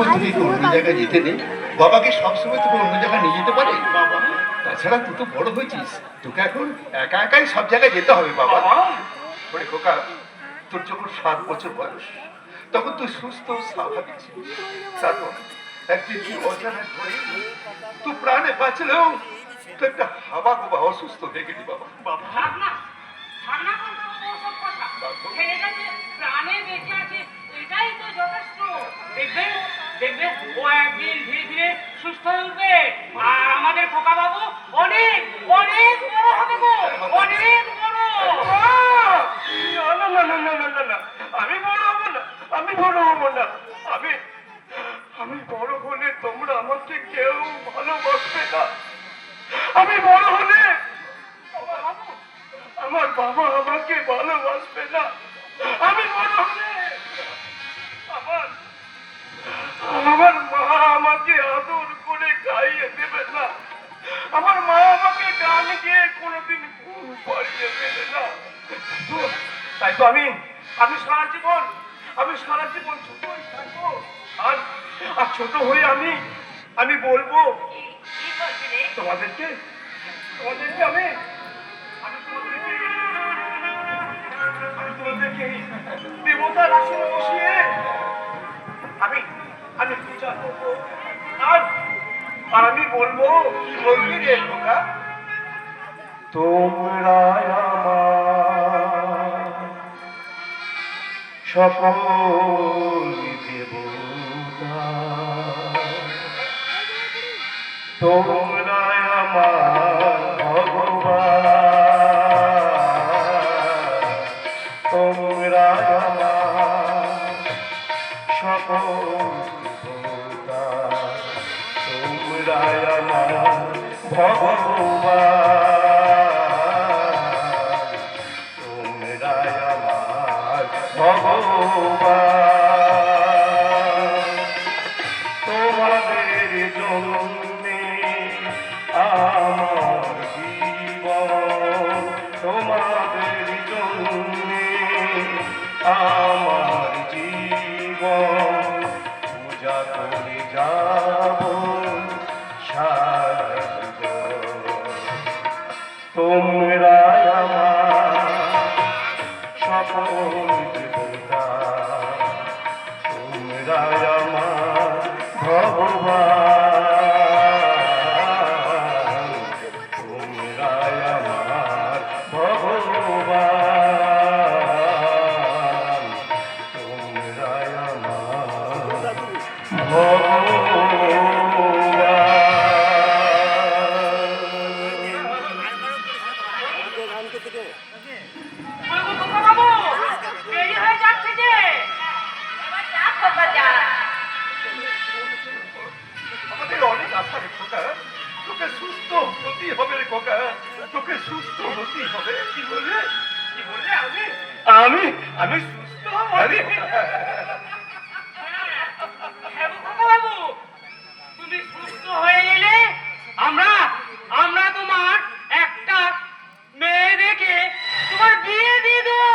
অন্য জায়গায় যেতে নেই। বাবাকে সবসময় তোকে অন্য জায়গায় নিয়ে যেতে পারে বাবা? তাছাড়া তুই তো বড় হয়েছিস। তোকে এখন একা একাই সব জায়গায় যেতে হবে বাবা। বলে খোকা তোর যখন সাত বছর বয়স তখন তুই সুস্থ স্বাভাবিক ছিলিস। তারপর একদিন তুই অজানা ধরে তুই প্রাণে বাঁচলেও তুই একটা হাবা গোবা অসুস্থ হয়ে গেলি বাবা। প্রাণে বেঁচে আছে এটাই তো যথেষ্ট। দেখবে, ও একদিন ধীরে ধীরে সুস্থ হয়ে উঠবে। আর আমাদের খোকা বাবু অনেক অনেক বড় হবে গো, অনেক না না, আমি বড় হব না, আমি বড় হব না। আমি আমি বড় হলে তোমরা আমাকে কেউ ভালোবাসবে না। আর ছোট হয়ে আমি আমি বলব তোমাদেরকে তোমাদেরকে আমি আমি তোমাদেরকে দেবতার আসনে বসিয়ে আমি আমি পূজা করব। আর আর আমি বলব কি বলবি রে খোকা? তোমরা আমার সকল তোমরা আমার ভগবান তোমরা আমার সকল দেবতা আমার ভগবান পূজা করে যাব তোকে সুস্থ হতেই হবে। কি বললে? কি বললে আমি? আমি? আমি সুস্থ হব। হ্যাঁ গো খোকা বাবু তুমি সুস্থ হয়ে গেলে আমরা আমরা তোমার একটা মেয়ে দেখে তোমার বিয়ে দিয়ে দেবো।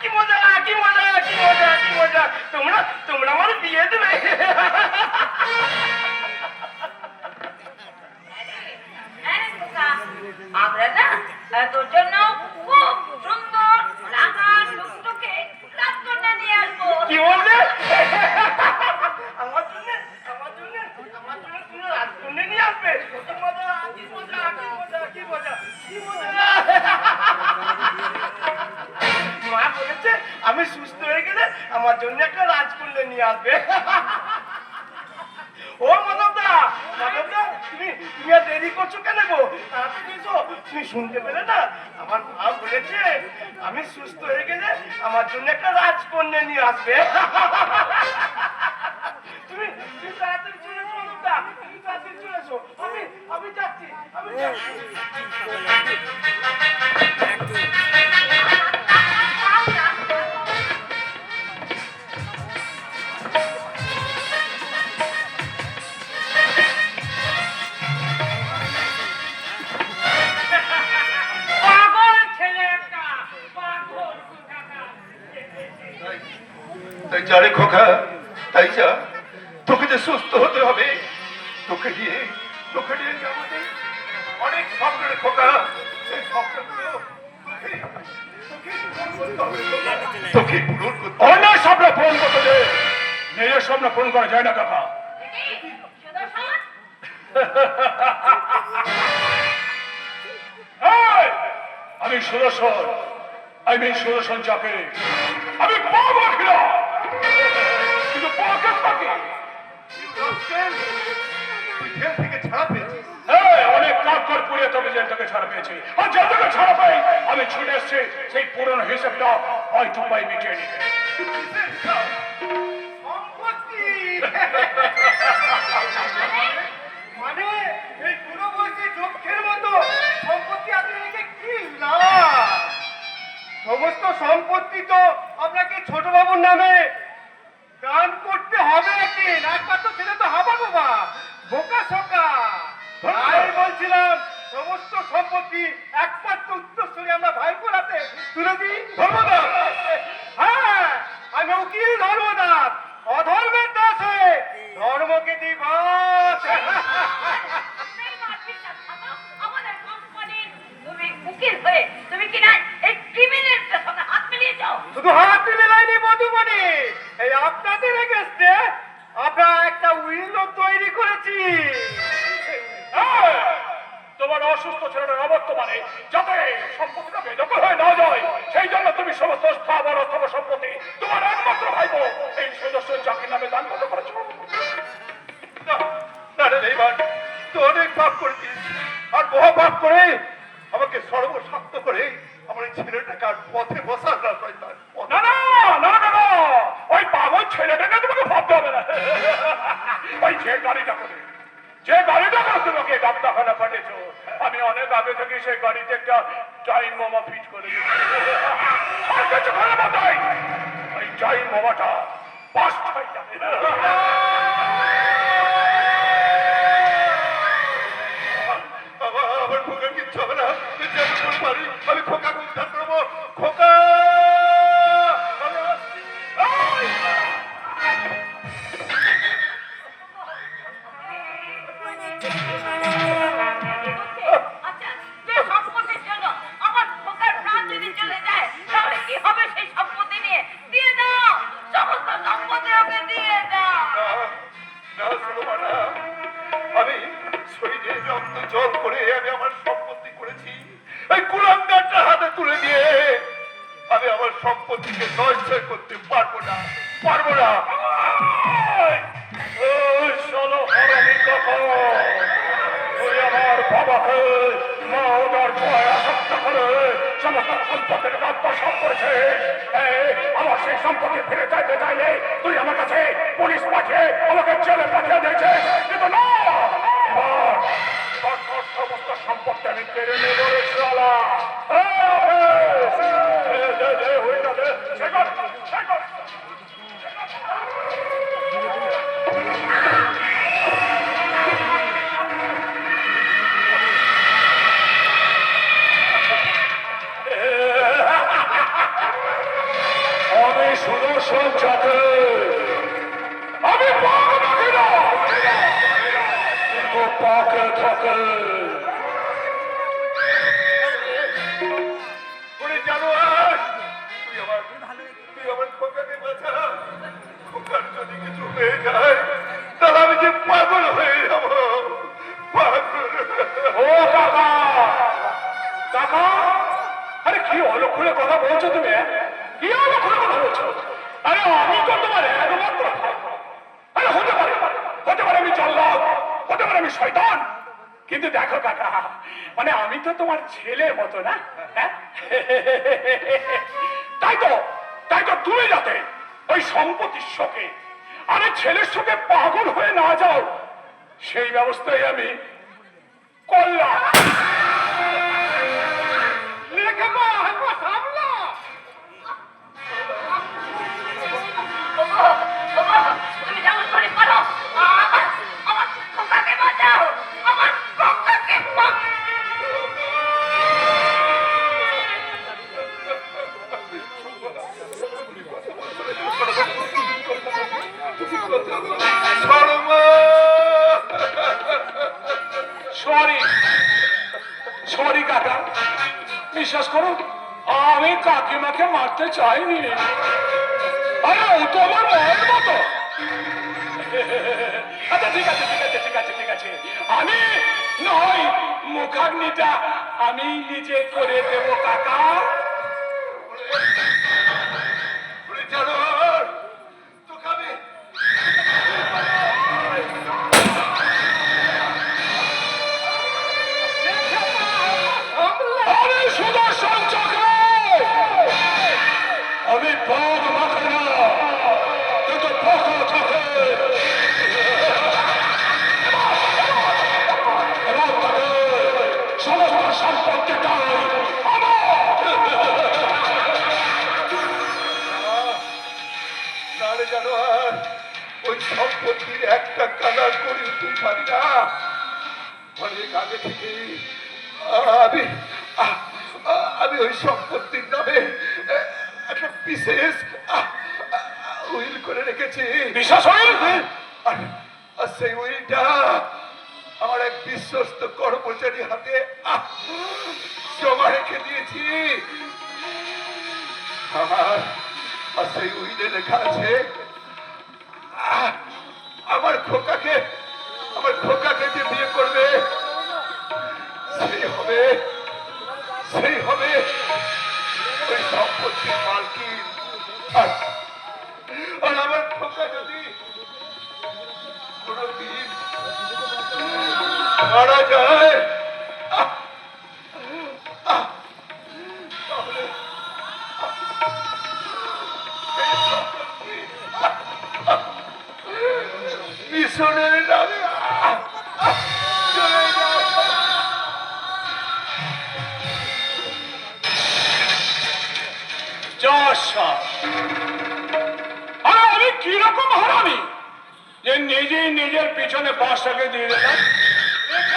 কি মজা কি মজা কি মজা কি মজা। তোমরা তোমরা আমার বিয়ে দেবে হ্যাঁ খোকা, আমরা না তোর জন্য খুব সুন্দর রাখার লুকটুকে রাজকন্যা নিয়ে আসব। কি বললে? আমার জন্য আমার জন্য আমার জন্য তুমি রাজকন্যা নিয়ে আসবে। কি মজা কি মজা কি মজা কি মজা কি মজা। মা বলেছে আমি সুস্থ হয়ে গেলে আমার জন্য একটা রাজকন্যা নিয়ে আসবে ও মাধবদা মাধবদা তুমি তুমি আর দেরি করছ কেন গো? তাড়াতাড়ি এসো। তুমি শুনতে পেলে না? আমার মা বলেছে, আমি সুস্থ হয়ে গেলে আমার জন্য একটা রাজকন্যা নিয়ে আসবে। তুমি তুমি তাড়াতাড়ি চলে তাড়াতাড়ি চলে এসো। আমি আমি যাচ্ছি আমি যাচ্ছি। তাই তাই যা রে খোকা, তাই যা। তোকে যে সুস্থ হতে হবে, তোকে নিয়ে, তোকে যাব অনেক স্বপ্ন রে খোকা আমি সুদর্শন। আমি সুদর্শন চাকে আমি পাপ অনেক কাজ কর পুড়িয়ে তবে জেল থেকে ছাড়া পেয়েছি। আর জেল থেকে পাই আমি ছুটে এসছি সেই পুরনো হিসেবটা হয়তো পাই মিটিয়ে নিতে। মানে এই বুড়ো বয়সে চোখের মতো সম্পত্তি আপনি রেখে কি লাভ? সমস্ত সম্পত্তি তো আপনাকে ছোট বাবুর নামে দান করতে হবে একদিন একমাত্র ছেলে তো হবে বাবা বোকা সোকা ভাই বলছিলাম সমস্ত সম্পত্তি একমাত্র উত্তর আমরা ভাই অসুস্থ ছেলেটার অবর্তমানে যাতে সম্পত্তিটা বেদখল হয়ে না যায়, সেই জন্য তুমি সমস্ত স্থাবর অথবা সম্পত্তি তোমার একমাত্র ভাইবো এই সদস্য চাকরির নামে দান করতে করে যে গাড়িটা করে তোমাকে ডাক্তারখানা পাঠিয়েছো অনেক আগে থেকে সেই গাড়িতে একটা টাইম বোমা ফিট করে ওই টাইম আমার খোকার কিচ্ছু হবে না। রক্ত জল করে আমি আমার সম্পত্তি করেছি। এই কুলাঙ্গারটা হাতে তুলে দিয়ে আমি আমার সম্পত্তিকে নয় করতে পারব না পারব না। ওই শোনো হরমি কখন তুই আমার বাবাকে মা আসক্ত করে সমস্ত সম্পত্তির আমার সেই সম্পত্তি ফিরে চাইতে চাইলে তুই আমার কাছে পুলিশ পাঠিয়ে আমাকে জেলে পাঠিয়ে দিয়েছে কিন্তু না। তোর সমস্ত সম্পত্তি আমি কেড়ে নেব রে শালা। দে, তো তোমার ছেলের মতো না হ্যাঁ? তাই তো তাই তো তুমি যাতে ওই সম্পত্তির শোকে আরে ছেলের শোকে পাগল হয়ে না যাও, সেই ব্যবস্থাই আমি করলাম। লেখা বিশ্বাস করুন, আমি কাকিমাকে মারতে চাইনি। আরে, ও তো আমার মায়ের মতো। আচ্ছা ঠিক আছে ঠিক আছে ঠিক আছে ঠিক আছে। আমি নয়, মুখাগ্নিটা আমি নিজে করে দেব, কাকা। আমি আমি ওই সম্পত্তির নামে একটা বিশেষ উইল করে রেখেছি। বিশ্বাস হইল আর সেই উইলটা আমার এক বিশ্বস্ত কর্মচারী হাতে জমা রেখে দিয়েছি। আমার আর সেই উইলে লেখা আছে আমার খোকাকে মারা যায়। মিশনের নামে আমি কীরকম হারামি? যে নিজেই নিজের পিছনে বাসটাকে দিয়ে দিলাম।